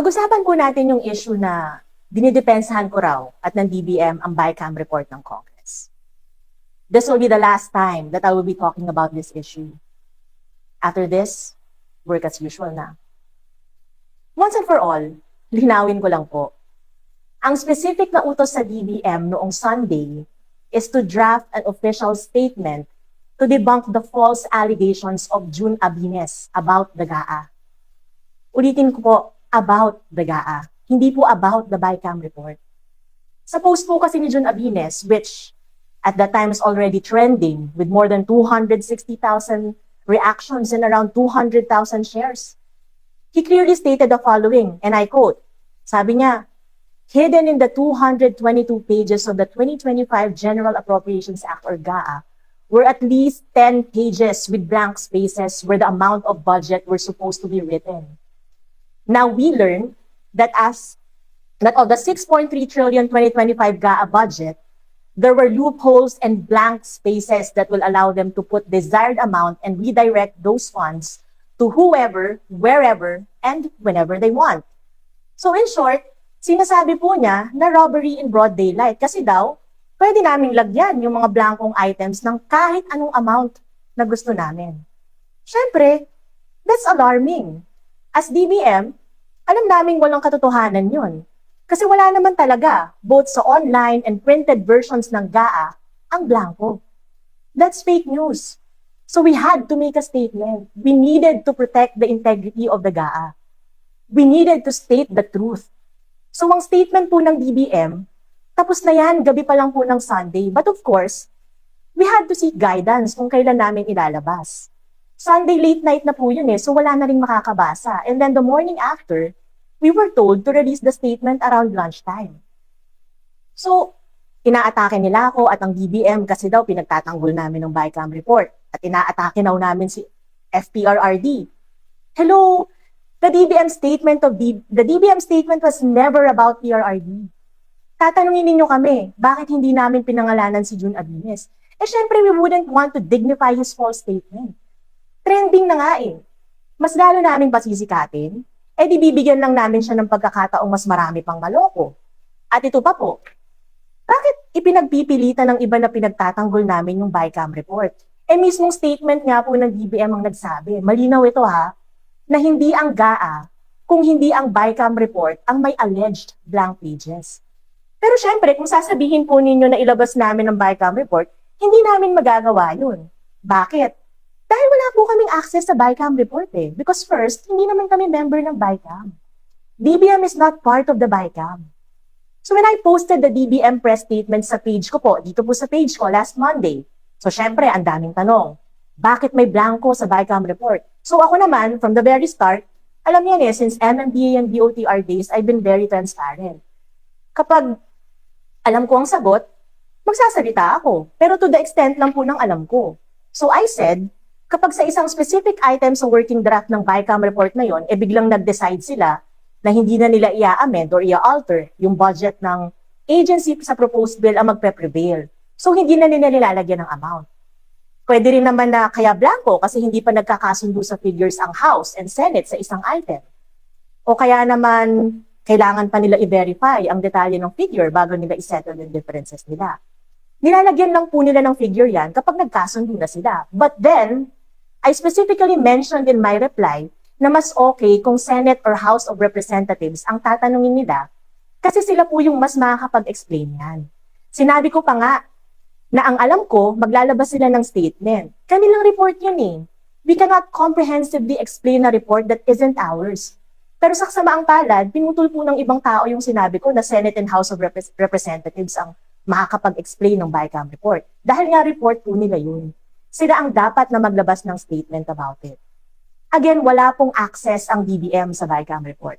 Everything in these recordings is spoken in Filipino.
Pag-usapan po natin yung issue na dinidepensahan ko raw at ng DBM ang BICAM report ng Congress. This will be the last time that I will be talking about this issue. After this, work as usual na. Once and for all, linawin ko lang po. Ang specific na utos sa DBM noong Sunday is to draft an official statement to debunk the false allegations of June Abines about the GAA. Ulitin ko po, about the GAA. Hindi po about the BICAM report. Sa post po kasi ni June Abines, which at that time is already trending with more than 260,000 reactions and around 200,000 shares. He clearly stated the following, and I quote, sabi niya, hidden in the 222 pages of the 2025 General Appropriations Act or GAA were at least 10 pages with blank spaces where the amount of budget were supposed to be written. Now we learn that as that of the 6.3 trillion 2025 GAA budget, there were loopholes and blank spaces that will allow them to put desired amount and redirect those funds to whoever, wherever, and whenever they want. So in short, sinasabi po niya na robbery in broad daylight kasi daw, pwede naming lagyan yung mga blankong items ng kahit anong amount na gusto namin. Siyempre, that's alarming. As DBM, alam naming walang katotohanan yun. Kasi wala naman talaga, both sa online and printed versions ng GAA, ang blanco. That's fake news. So we had to make a statement. We needed to protect the integrity of the GAA. We needed to state the truth. So ang statement po ng DBM, tapos na yan, gabi pa lang po ng Sunday. But of course, we had to seek guidance kung kailan namin ilalabas. Sunday late night na po yun eh, so wala na rin makakabasa. And then the morning after, we were told to release the statement around lunchtime. So, inaatake nila ako at ang DBM kasi daw pinagtatanggol namin ng BICAM report at inaatake daw namin si FPRRD. Hello, the DBM statement of D- the DBM statement was never about PRRD. Tatanungin ninyo kami, bakit hindi namin pinangalanan si June Abines? Eh syempre, we wouldn't want to dignify his false statement. Trending na nga eh. Mas lalo namin pasisikatin, eh di bibigyan lang namin siya ng pagkakataong mas marami pang maloko. At ito pa po, bakit ipinagpipilitan ng iba na pinagtatanggol namin yung BICAM report? Eh mismong statement nga po ng DBM ang nagsabi, malinaw ito ha, na hindi ang GAA kung hindi ang BICAM report ang may alleged blank pages. Pero syempre, kung sasabihin po ninyo na ilabas namin ang BICAM report, hindi namin magagawa yun. Bakit? Dahil wala po kaming access sa BICAM report eh. Because first, hindi naman kami member ng BICAM. DBM is not part of the BICAM. So when I posted the DBM press statement sa page ko po, dito po sa page ko last Monday, so syempre, ang daming tanong. Bakit may blanco sa BICAM report? So ako naman, from the very start, alam yan eh, since MMDA and DOTR days, I've been very transparent. Kapag alam ko ang sagot, magsasalita ako. Pero to the extent lang po ng alam ko. So I said, kapag sa isang specific item sa working draft ng BICAM report na yon, eh biglang nag-decide sila na hindi na nila i-amend or i-alter yung budget ng agency sa proposed bill ang magpe-prevail. So hindi na nila nilalagyan ng amount. Pwede rin naman na kaya blanco kasi hindi pa nagkakasundo sa figures ang House and Senate sa isang item. O kaya naman kailangan pa nila i-verify ang detalye ng figure bago nila i-settle yung differences nila. Nilalagyan lang po nila ng figure yan kapag nagkasundo na sila. But then, I specifically mentioned in my reply na mas okay kung Senate or House of Representatives ang tatanungin nila kasi sila po yung mas makakapag-explain yan. Sinabi ko pa nga na ang alam ko, maglalabas sila ng statement. Kanilang report yun eh. We cannot comprehensively explain a report that isn't ours. Pero sa kasamaang palad, pinutol po ng ibang tao yung sinabi ko na Senate and House of Repres- Representatives ang makakapag-explain ng BICAM report. Dahil nga report po nila yun. Sila ang dapat na maglabas ng statement about it. Again, wala pong access ang DBM sa BICAM report.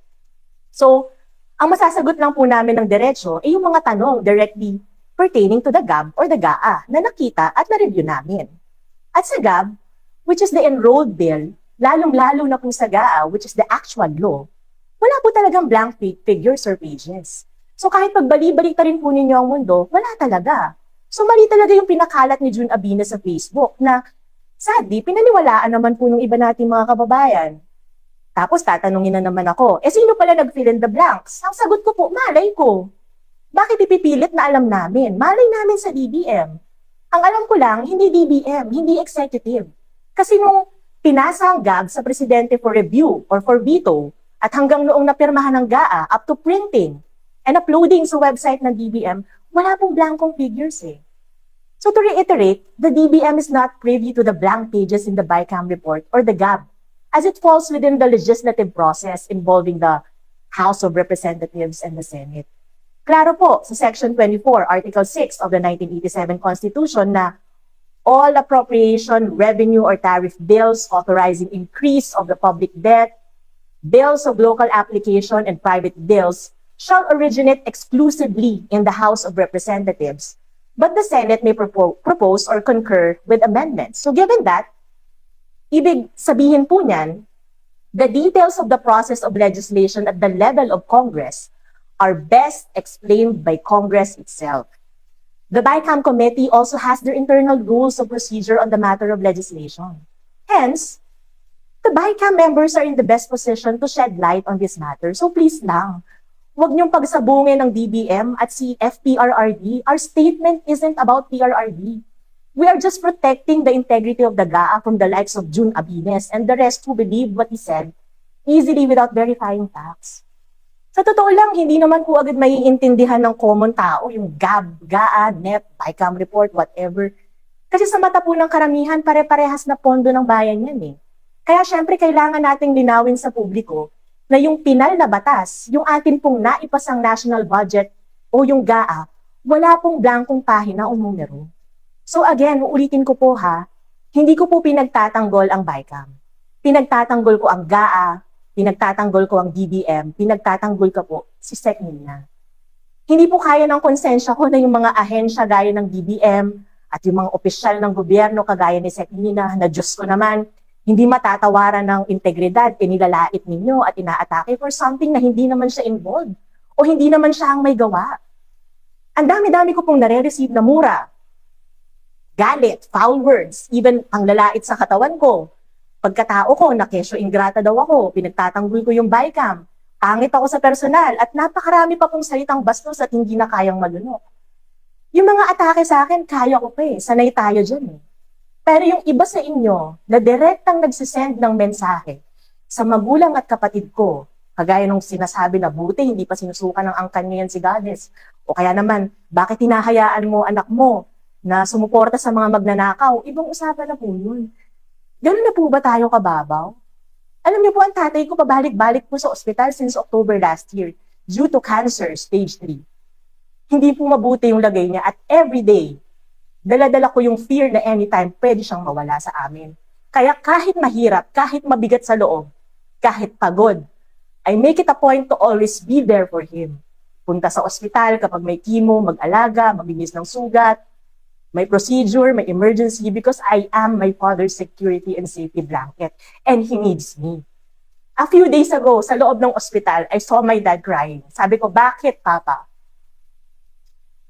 So, ang masasagot lang po namin ng diretsyo ay yung mga tanong directly pertaining to the GAB or the GAA na nakita at na-review namin. At sa GAB, which is the enrolled bill, lalong-lalo na po sa GAA, which is the actual law, wala po talagang blank fi- figures or pages. So kahit pagbali-balik rin po ninyo ang mundo, wala talaga. So mali talaga yung pinakalat ni June Abina sa Facebook na sadly, pinaniwalaan naman po ng iba nating mga kababayan. Tapos tatanungin na naman ako, eh sino pala nag-fill in the blanks? Ang sagot ko po, malay ko. Bakit ipipilit na alam namin? Malay namin sa DBM. Ang alam ko lang, hindi DBM, hindi executive. Kasi nung pinasa ang GAG sa presidente for review or for veto, at hanggang noong napirmahan ng GAA up to printing and uploading sa website ng DBM, wala pong blankong figures eh. So to reiterate, the DBM is not privy to the blank pages in the BICAM report or the GAB, as it falls within the legislative process involving the House of Representatives and the Senate. Klaro po sa Section 24, Article 6 of the 1987 Constitution na all appropriation, revenue, or tariff bills authorizing increase of the public debt, bills of local application, and private bills shall originate exclusively in the House of Representatives, but the Senate may propo- propose or concur with amendments. So given that, ibig sabihin po niyan, the details of the process of legislation at the level of Congress are best explained by Congress itself. The BICAM committee also has their internal rules of procedure on the matter of legislation. Hence, the BICAM members are in the best position to shed light on this matter. So please lang, huwag niyong pagsabungin ng DBM at si FPRRD. Our statement isn't about PRRD. We are just protecting the integrity of the GAA from the likes of June Abines and the rest who believe what he said easily without verifying facts. Sa totoo lang, hindi naman po agad maiintindihan ng common tao yung GAB, GAA, NEP, BICAM report, whatever. Kasi sa mata po ng karamihan, pare-parehas na pondo ng bayan yan eh. Kaya syempre, kailangan nating linawin sa publiko na yung pinal na batas, yung atin pong naipasang national budget o yung GAA, wala pong blankong pahina o numero. So again, uulitin ko po ha, hindi ko po pinagtatanggol ang BICAM. Pinagtatanggol ko ang GAA, pinagtatanggol ko ang DBM, pinagtatanggol ka po si Sec. Hindi po kaya ng konsensya ko na yung mga ahensya gaya ng DBM at yung mga opisyal ng gobyerno kagaya ni Sec Nina na Diyos ko naman, hindi matatawaran ng integridad, inilalait ninyo at inaatake for something na hindi naman siya involved o hindi naman siya ang may gawa. Ang dami-dami ko pong nare-receive na mura, galit, foul words, even ang lalait sa katawan ko, pagkatao ko, na kesyo ingrata daw ako, pinagtatanggol ko yung bycam, pangit ako sa personal, at napakarami pa pong salitang bastos at hindi na kayang malunok. Yung mga atake sa akin, kaya ko pa eh, sanay tayo dyan eh. Pero yung iba sa inyo, na direktang nagsisend ng mensahe sa magulang at kapatid ko, kagaya nung sinasabi na buti, hindi pa sinusukan ng angkan niyo yan si Goddess. O kaya naman, bakit hinahayaan mo anak mo na sumuporta sa mga magnanakaw? Ibang usapan na po yun. Ganun na po ba tayo kababaw? Alam niyo po, ang tatay ko pabalik-balik po sa ospital since October last year due to cancer, stage 3. Hindi po mabuti yung lagay niya at every day, dala-dala ko yung fear na anytime pwede siyang mawala sa amin. Kaya kahit mahirap, kahit mabigat sa loob, kahit pagod, I make it a point to always be there for him. Punta sa ospital kapag may chemo, mag-alaga, magbibis ng sugat, may procedure, may emergency because I am my father's security and safety blanket and he needs me. A few days ago, sa loob ng ospital, I saw my dad crying. Sabi ko, bakit, Papa?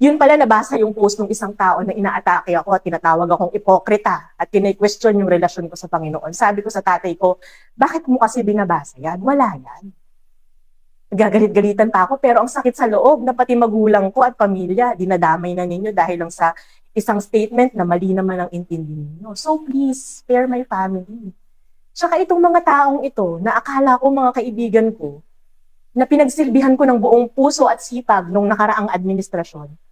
Yun pala nabasa yung post ng isang tao na inaatake ako at tinatawag akong ipokrita at kine-question yung relasyon ko sa Panginoon. Sabi ko sa tatay ko, bakit mo kasi binabasa yan? Wala yan. Gagalit-galitan pa ako pero ang sakit sa loob na pati magulang ko at pamilya, dinadamay na ninyo dahil lang sa isang statement na mali naman ang intindi ninyo. So please, spare my family. Tsaka itong mga taong ito, na akala ko mga kaibigan ko, na pinagsilbihan ko ng buong puso at sipag nung nakaraang administrasyon,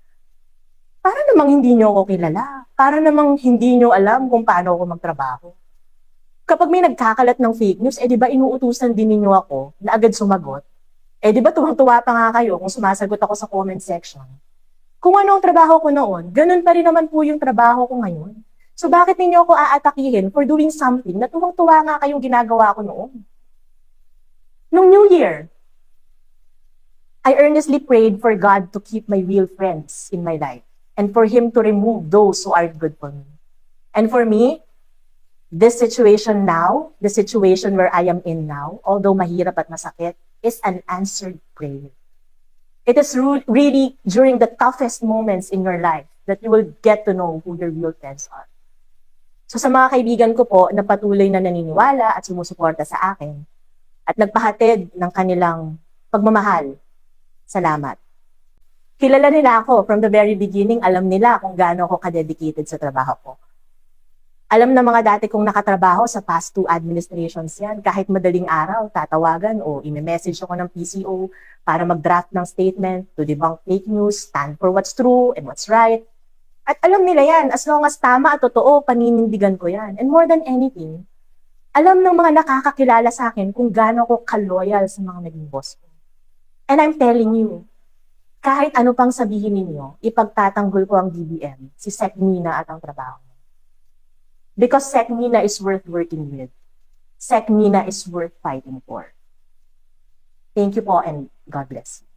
para namang hindi nyo ako kilala. Para namang hindi nyo alam kung paano ako magtrabaho. Kapag may nagkakalat ng fake news, eh di ba inuutusan din ninyo ako na agad sumagot? Eh di ba tuwang-tuwa pa nga kayo kung sumasagot ako sa comment section? Kung ano ang trabaho ko noon, ganun pa rin naman po yung trabaho ko ngayon. So bakit ninyo ako aatakihin for doing something na tuwang-tuwa nga kayong ginagawa ko noon? Nung New Year, I earnestly prayed for God to keep my real friends in my life and for Him to remove those who aren't good for me. And for me, this situation now, the situation where I am in now, although mahirap at masakit, is an answered prayer. It is really during the toughest moments in your life that you will get to know who your real friends are. So sa mga kaibigan ko po na patuloy na naniniwala at sumusuporta sa akin, at nagpahatid ng kanilang pagmamahal. Salamat. Kilala nila ako from the very beginning. Alam nila kung gaano ako kadedicated sa trabaho ko. Alam ng mga dati kong nakatrabaho sa past two administrations yan. Kahit madaling araw, tatawagan o ime-message ako ng PCO para mag-draft ng statement to debunk fake news, stand for what's true and what's right. At alam nila yan, as long as tama at totoo, paninindigan ko yan. And more than anything, alam ng mga nakakakilala sa akin kung gaano ko kaloyal sa mga naging boss ko. And I'm telling you, kahit ano pang sabihin ninyo, ipagtatanggol ko ang DBM, si Sec Nina at ang trabaho. Because Sec Nina is worth working with. Sec Nina is worth fighting for. Thank you po and God bless you.